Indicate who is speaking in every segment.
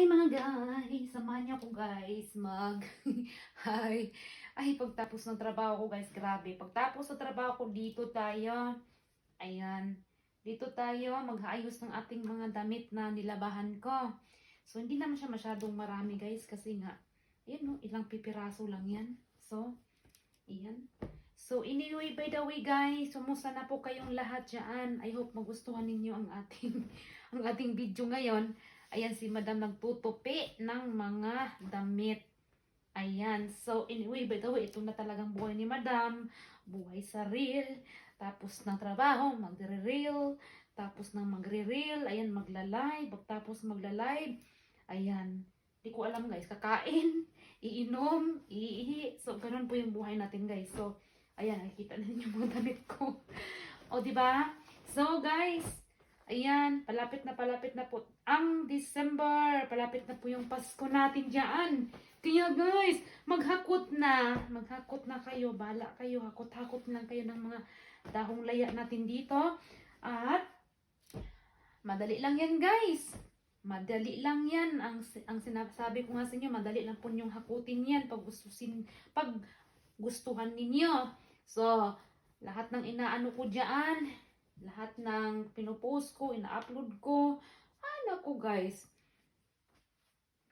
Speaker 1: Hi mga guys! Samahan niyo ako guys mag... Hi! Ay, pagtapos ng trabaho ko guys, grabe. Pagtapos ng trabaho ko, dito tayo. Ayan. Dito tayo maghaayos ng ating mga damit na nilabahan ko. So, hindi naman siya masyadong marami guys kasi nga, ayan no, ilang pipiraso lang yan. So, ayan. So, anyway, by the way guys, sumusta na po kayong lahat dyan. I hope magustuhan ninyo ang ating, ang ating video ngayon. Ayan si Madam nagtutupi ng mga damit. Ayan. So, anyway, by the way, ito na talagang buhay ni Madam. Buhay sa reel. Tapos ng trabaho, magre-reel. Tapos ng magre-reel, ayan, magla-live. Tapos magla-live. Ayan. Di ko alam guys, kakain, iinom, iihi. So, ganun po yung buhay natin guys. So, ayan, nakikita ninyo yung mga damit ko. o, ba? So, guys, Ayan, palapit na palapit na po ang December. Palapit na po yung Pasko natin dyan. Kaya guys, maghakot na. Maghakot na kayo. Bala kayo. Hakot-hakot lang kayo ng mga dahong laya natin dito. At, madali lang yan guys. Madali lang yan. Ang, ang sinasabi ko nga sa inyo, madali lang po yung hakutin yan pag, gustusin, pag gustuhan ninyo. So, lahat ng inaano ko dyan, lahat ng pinupost ko, ina-upload ko. Ano ko guys,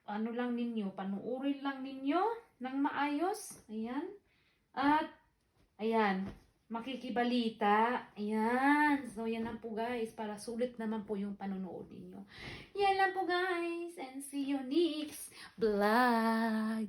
Speaker 1: ano lang ninyo, panuorin lang ninyo ng maayos. Ayan. At, ayan, makikibalita. Ayan. So, yan lang po guys, para sulit naman po yung panonood ninyo. Yan lang po guys, and see you next vlog.